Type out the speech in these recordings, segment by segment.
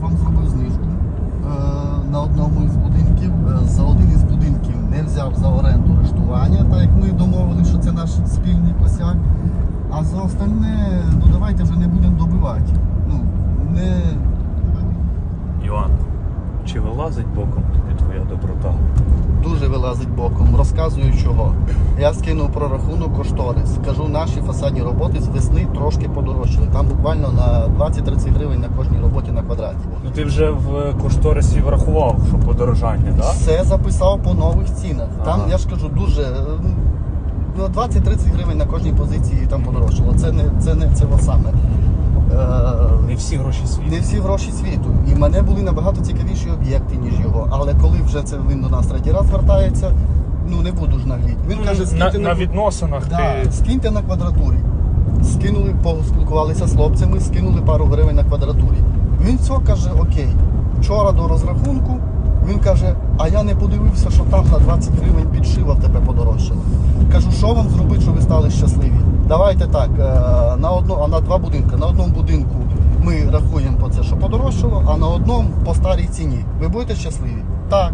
вам зробив знижку е, на одному із будинків. Е, За один із будинків не взяв за оренду рештування, так як ми домовилися, що це наш спільний косяк. А за остальне, ну давайте вже не будемо добивати. Ну, не... Іван, чи вилазить боком тобі твоя доброта? Дуже вилазить боком. Розказую чого. Я скинув прорахунок кошторис. Кажу, наші фасадні роботи з весни трошки подорожчали. Там буквально на 20-30 гривень на кожній роботі на квадраті. Ну ти вже в кошторисі врахував, що подорожання, так? Все записав по нових цінах. Там, Ага. я ж кажу, дуже е, ну, 20-30 гривень на кожній позиції там подорожчало. Це не це не це саме. Не всі гроші світу. не всі гроші світу. І в мене були набагато цікавіші об'єкти, ніж його. Але коли вже це він до нас третій раз звертається, ну не буду ж нагліть. Він каже, на, скиньте на відносинах Да, ти. скиньте на квадратурі. Скинули, поспілкувалися з хлопцями, скинули пару гривень на квадратурі. Він все каже, окей. Вчора до розрахунку він каже, а я не подивився, що там на 20 гривень підшива в тебе подорожчало. Кажу, що вам зробити, щоб ви стали щасливі? Давайте так, е, на одно, на два будинки. На одному будинку ми рахуємо по це, що подорожчало, а на одному по старій ціні. Ви будете щасливі? Так.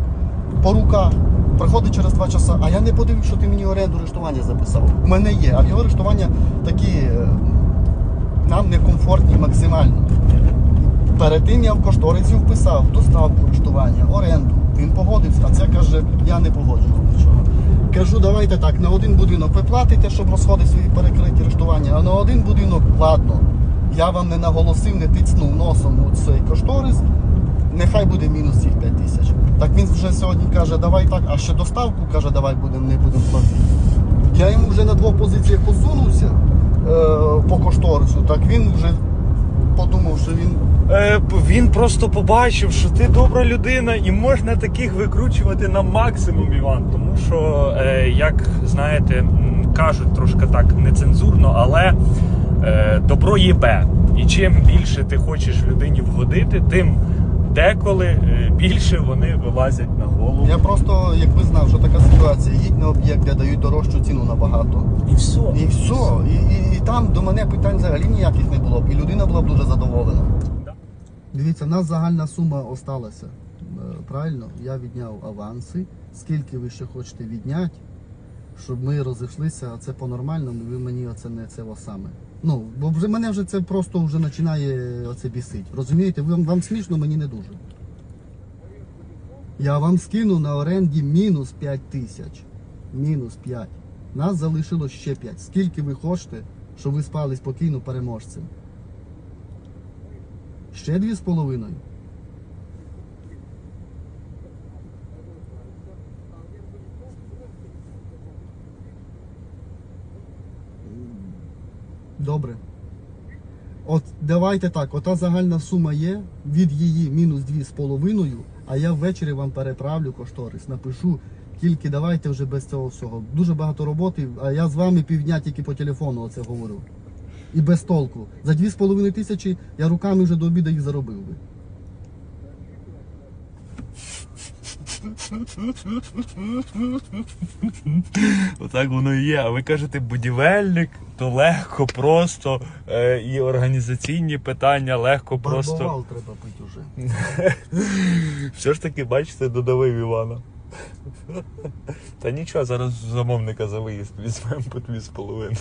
По руках. Приходить через два часа, а я не подивлюсь, що ти мені оренду рештування записав. У мене є, а його рештування такі е, нам некомфортні максимально. Перед тим я в кошторисі вписав доставку рештування, оренду. Він погодився, а це каже, я не погоджував нічого. Кажу, давайте так, на один будинок ви платите, щоб розходи свої перекриті рештування, а на один будинок, ладно, я вам не наголосив, не тицнув носом у цей кошторис, нехай буде мінус цих 5 тисяч. Так він вже сьогодні каже, давай так, а ще доставку каже, давай будемо, не будемо платити. Я йому вже на двох позиціях посунувся е, по кошторису, так він вже подумав, що він Е, він просто побачив, що ти добра людина, і можна таких викручувати на максимум, Іван. Тому що, е, як знаєте, кажуть трошки так нецензурно, але е, добро є бе. І чим більше ти хочеш людині вгодити, тим деколи е, більше вони вилазять на голову. Я просто, якби знав, що така ситуація, їдь на об'єкт, де дають дорожчу ціну набагато. І все. І все. І, і, і там до мене питань взагалі ніяких не було б. І людина була б дуже задоволена. Да. Дивіться, в нас загальна сума осталася. Е, Правильно, я відняв аванси. Скільки ви ще хочете відняти, щоб ми розійшлися, а це по-нормальному, ви мені оце не це саме. Ну, бо вже мене вже це просто вже починає оце бісить. Розумієте, вам, вам смішно, мені не дуже. Я вам скину на оренді мінус 5 тисяч. Мінус 5. Нас залишилось ще 5. Скільки ви хочете, щоб ви спали спокійно переможцем? Ще 2,5. Добре. От давайте так, ота загальна сума є, від її мінус дві з половиною, а я ввечері вам переправлю кошторис, напишу, тільки давайте вже без цього всього. Дуже багато роботи, а я з вами півдня тільки по телефону оце говорю. І без толку. За дві з половиною тисячі я руками вже до обіду їх заробив би. Отак воно і є. А ви кажете, будівельник, то легко, просто е, і організаційні питання легко, просто. Барбовал треба пити вже. Все ж таки, бачите, додавив Івана. Та нічого, зараз замовника за виїзд візьмемо по дві з половиною.